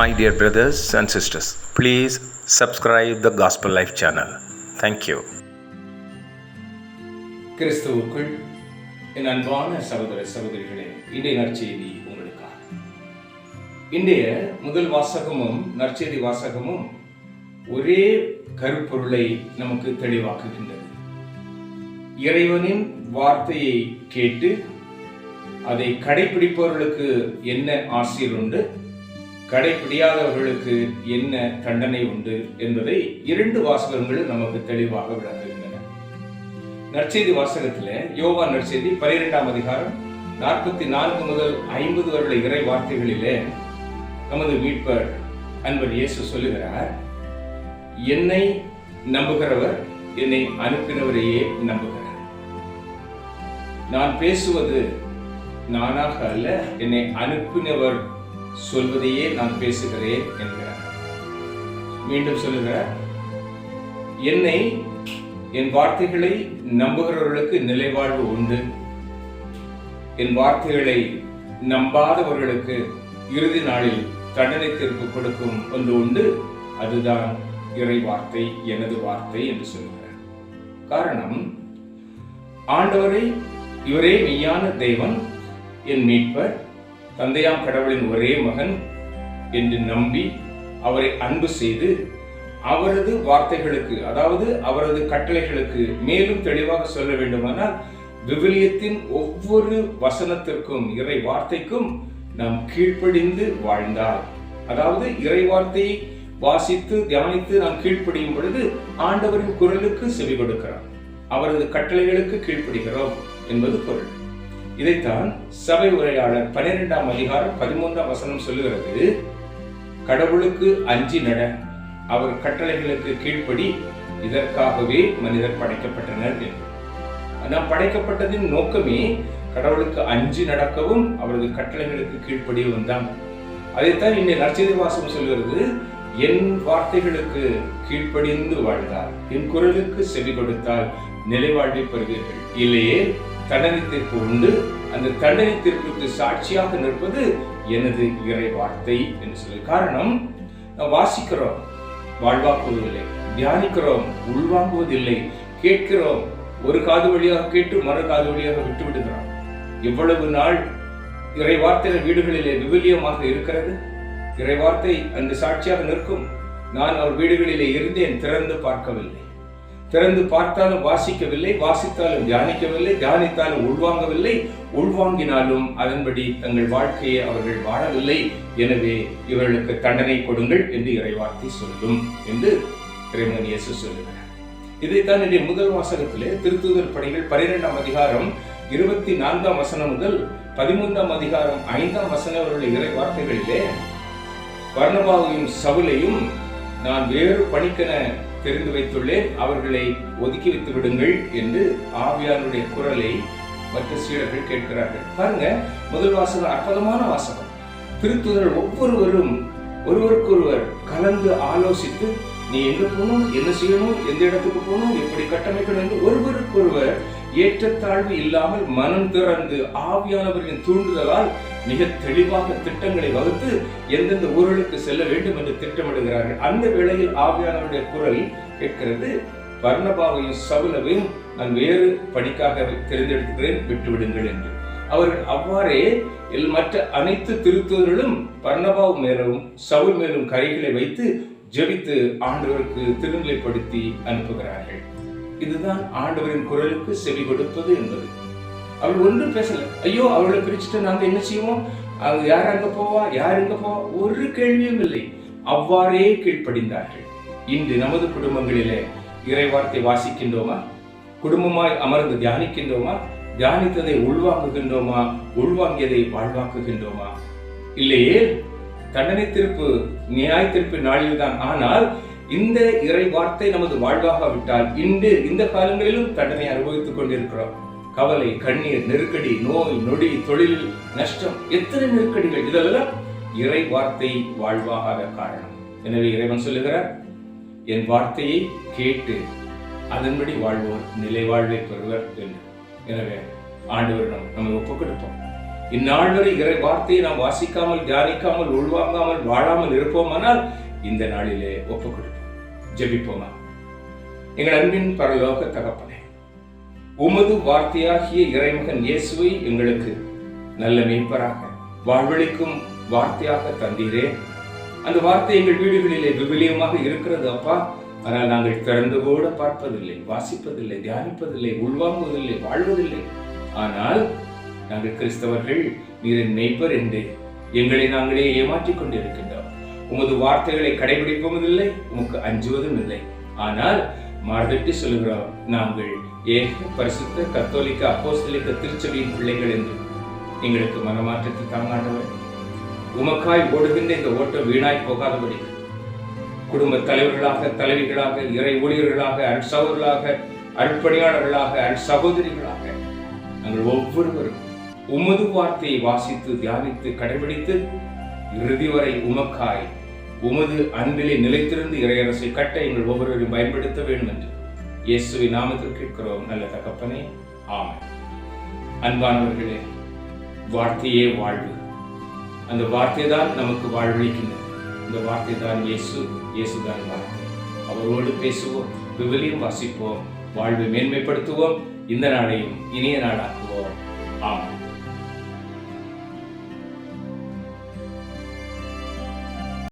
My dear brothers and sisters please subscribe the gospel life channel thank you கிறிஸ்துவுக்குள் என் அன்பான சகோதர சகோதரிகளே இன்றைய நற்செய்தி உங்களுக்காக. இன்றைய முதல் வாசகமும் நற்செய்தி வாசகமும் ஒரே கருப்பொருளை நமக்கு தெளிவாக்குகின்றது. இறைவனின் வார்த்தையை கேட்டு அதை கடைபிடிப்பவர்களுக்கு என்ன ஆசிர் உண்டு? கடைபிடியாதவர்களுக்கு என்ன தண்டனை உண்டு என்பதை இரண்டு வாசகங்களும் நமக்கு தெளிவாக விளக்குகின்றன. நற்செய்தி வாசகத்தில் யோவா நற்செய்தி பனிரெண்டாம் அதிகாரம் நாற்பத்தி நான்கு முதல் ஐம்பது வருட இறை வார்த்தைகளிலே நமது மீட்பர் அன்பர் இயேசு சொல்லுகிறார் என்னை நம்புகிறவர் என்னை அனுப்பினவரையே நம்புகிறார். நான் பேசுவது நானாக அல்ல என்னை அனுப்பினவர் சொல்வதையே நான் பேசுகிறேன் என்கிறார். மீண்டும் சொல்லுகிறார் என்னை என் வார்த்தைகளை நம்புகிறவர்களுக்கு நிலைவாழ்வு உண்டு. என் வார்த்தைகளை நம்பாதவர்களுக்கு இறுதி நாளில் தண்டனை தீர்ப்பு கொடுக்கும் ஒன்று உண்டு. அதுதான் இறை வார்த்தை எனது வார்த்தை என்று சொல்கிறார் காரணம் ஆண்டவரை இவரே மெய்யான தெய்வம் என் மீட்பர் தந்தையாம் கடவுளின் ஒரே மகன் என்று நம்பி அவரை அன்பு செய்து அவரது வார்த்தைகளுக்கு அதாவது அவரது கட்டளைகளுக்கு மேலும் தெளிவாக சொல்ல வேண்டுமானால் விவிலியத்தின் ஒவ்வொரு வசனத்திற்கும் இறை வார்த்தைக்கும் நாம் கீழ்ப்படிந்து வாழ்ந்தால் அதாவது இறை வார்த்தையை வாசித்து தியானித்து நாம் கீழ்ப்படியும் பொழுது ஆண்டவரின் குரலுக்கு செவி கொடுக்கிறோம். அவரது கட்டளைகளுக்கு கீழ்ப்படுகிறோம் என்பது பொருள். இதைத்தான் சபை உரையாளர் பனிரெண்டாம் அதிகாரம் பதிமூன்றாம் வசனம் சொல்லுகிறது. கடவுளுக்கு அஞ்சி நட அவர் கட்டளைகளுக்கு கீழ்ப்படி இதற்காகவே மனிதர் படைக்கப்பட்டனர் என்று. நாம் படைக்கப்பட்டதின் நோக்கமே கடவுளுக்கு அஞ்சு நடக்கவும் அவரது கட்டளைகளுக்கு கீழ்ப்படியவும் தான். அதைத்தான் இன்னை நற்செய்தி வாசம் சொல்கிறது என் வார்த்தைகளுக்கு கீழ்ப்படிந்து வாழ்ந்தார் என் குரலுக்கு செவி கொடுத்தால் நிலைவாழ்வை பெறுவீர்கள். இல்லையே தண்டனை தீர்ப்பு உண்டு அந்த தண்டனை தீர்ப்புக்கு சாட்சியாக நிற்பது எனது இறை வார்த்தை என்று சொல்லி காரணம் வாசிக்கிறோம் வாழ்வாக்குவதில்லை தியானிக்கிறோம் உள்வாங்குவதில்லை கேட்கிறோம் ஒரு காது வழியாக கேட்டு மறு காது வழியாக விட்டு விடுகிறோம். எவ்வளவு நாள் இறை வார்த்தை வீடுகளிலே விவிலியமாக இருக்கிறது? இறை வார்த்தை அந்த சாட்சியாக நிற்கும். நான் அவர் வீடுகளிலே இருந்தேன் திறந்து பார்க்கவில்லை. திறந்து பார்த்தாலும் வாசிக்கவில்லை வாசித்தாலும் தியானிக்கவில்லை தியானித்தாலும் உள்வாங்கவில்லை உள்வாங்கினாலும் அதன்படி தங்கள் வாழ்க்கையை அவர்கள் வாழவில்லை. எனவே இவர்களுக்கு தண்டனை கொடுங்கள் என்று இறைவார்த்தை சொல்லும் என்று இறைவன் இயேசு சொல்லுகிறார். இதைத்தான் இன்றைய முதல் வாசகத்திலே திருத்துதல் பணிகள் பனிரெண்டாம் அதிகாரம் இருபத்தி நான்காம் வசனம் முதல் பதிமூன்றாம் அதிகாரம் ஐந்தாம் வசனம் அவருடைய இறை வார்த்தைகளிலே வர்ணபாவையும் சவுலையும் நான் வேறு பணிக்கென தெரிந்து வைத்துள்ளேன். அவர்களை ஒதுக்கி வைத்து விடுங்கள் என்று ஆவியானுடைய குரலை மற்ற சீடர்கள் கேட்கிறார்கள். பாருங்க முதல் வாசகம் அற்புதமான வாசகம். திருத்துதல் ஒவ்வொருவரும் ஒருவருக்கொருவர் கலந்து ஆலோசித்து நீ எங்க போகணும் என்ன செய்யணும் எந்த இடத்துக்கு போகணும் எப்படி கட்டமைக்கணும் என்று ஒருவருக்கொருவர் ஏற்றத்தாழ்வு இல்லாமல் மனம் திறந்து ஆவியானவர்களின் தூண்டுதலால் மிக தெளிவாக திட்டங்களை வகுத்து எந்தெந்த ஊர்களுக்கு செல்ல வேண்டும் என்று திட்டமிடுகிறார்கள். அந்த வேளையில் ஆவியானவருடைய குரல் கேட்கிறது. வர்ணபாவையும் சவுலவையும் நான் வேறு பணிக்காக தெரிந்தெடுக்கிறேன் விட்டுவிடுங்கள் என்று. அவர்கள் அவ்வாறே மற்ற அனைத்து திருத்தூர்களும் பர்ணபாவு மேலும் சவுல் மேலும் கரைகளை வைத்து ஜெபித்து ஆண்டவருக்கு திருநிலைப்படுத்தி அனுப்புகிறார்கள். இதுதான் ஆண்டவரின் குரலுக்கு செவி கொடுப்பது என்பது. அவள் ஒன்றும் பேசல. ஐயோ அவளை பிரிச்சுட்டு நாங்க என்ன செய்வோம்? அவங்க யார் அங்க போவா? யார் எங்க போவா? ஒரு கேள்வியும் இல்லை. அவ்வாறே கீழ்ப்படிந்தார்கள். இன்று நமது குடும்பங்களிலே இறைவார்த்தை வாசிக்கின்றோமா? குடும்பமாய் அமர்ந்து தியானிக்கின்றோமா? தியானித்ததை உள்வாங்குகின்றோமா உள்வாங்கியதை வாழ்வாக்குகின்றோமா? இல்லையே தண்டனை தீர்ப்பு நியாய தீர்ப்பு நாளில்தான். ஆனால் இந்த இறை வார்த்தை நமது வாழ்வாக விட்டால் இன்று இந்த காலங்களிலும் தண்டனை அனுபவித்துக் கொண்டிருக்கிறோம். கவலை கண்ணீர் நெருக்கடி நோய் நொடி தொழில் நஷ்டம் எத்தனை நெருக்கடிகள்? இதெல்லாம் இறை வார்த்தை வாழ்வாகாத காரணம். எனவே இறைவன் சொல்லுகிறார் என் வார்த்தையை கேட்டு அதன்படி வாழ்வோர் நிலை வாழ்வை பெறுவர் என்று. எனவே ஆண்டவரிடம் நம்ம ஒப்புக் கொடுப்போம். இந்நாள் வரை இறை வார்த்தையை நாம் வாசிக்காமல் தியானிக்காமல் உள்வாங்காமல் வாழாமல் இருப்போமானால் இந்த நாளிலே ஒப்புக் கொடுப்போம். ஜெபிப்போமா? எங்கள் அன்பின் பரலோக தகப்பனே உமது வார்த்தையாகிய இறைமகன் இயேசுவை எங்களுக்கு நல்ல மேய்ப்பராக வாழ்வழிக்கும் வார்த்தையாக தந்தீரே. அந்த வார்த்தை எங்கள் வீடுகளிலே விபிலியமாக இருக்கிறது அப்பா. ஆனால் நாங்கள் திறந்து கூட பார்ப்பதில்லை வாசிப்பதில்லை தியானிப்பதில்லை உள்வாங்குவதில்லை வாழ்வதில்லை. ஆனால் நாங்கள் கிறிஸ்தவர்கள் நீரின் மெய்ப்பர் என்று எங்களை நாங்களே ஏமாற்றிக் கொண்டிருக்கின்றோம். உமது வார்த்தைகளை கடைபிடிப்பதும் இல்லை உமக்கு அஞ்சுவதும் இல்லை ஆனால் மார்தட்டி சொல்கிறோம் நாங்கள் ஏக பரிசுத்த கத்தோலிக்க அப்போஸ்தலிக்க திருச்சபையின் பிள்ளைகள் என்று. எங்களுக்கு மனமாற்றத்தை தாங்காண்டவர் உமக்காய் ஓடுகின்ற இந்த ஓட்டம் வீணாய் போகாதபடி. குடும்ப தலைவர்களாக தலைவிகளாக இறை ஊழியர்களாக அன்சகோதரர்களாக அருட்பணியாளர்களாக அருட்சகோதரிகளாக நாங்கள் ஒவ்வொருவரும் உமது வார்த்தையை வாசித்து தியானித்து கடைபிடித்து இறுதி வரை உமக்காய் உமது அன்பிலே நிலைத்திருந்து இறையரசை கட்ட எங்கள் ஒவ்வொருவரையும் பயன்படுத்த வேண்டும் என்று இயேசுவை நாமத்தில் கேட்கிறோம். நல்ல தகப்பனே ஆமை அன்பானவர்களே வார்த்தையே வாழ்வு. அந்த வார்த்தை தான் நமக்கு வாழ்வழிக்கின்றது. இந்த வார்த்தை தான் இயேசு இயேசுதான் வார்த்தை அவரோடு பேசுவோம் விவிலியம் வாசிப்போம் வாழ்வை மேன்மைப்படுத்துவோம். இந்த நாளையும் இனிய நாடாக்குவோம் ஆமாம்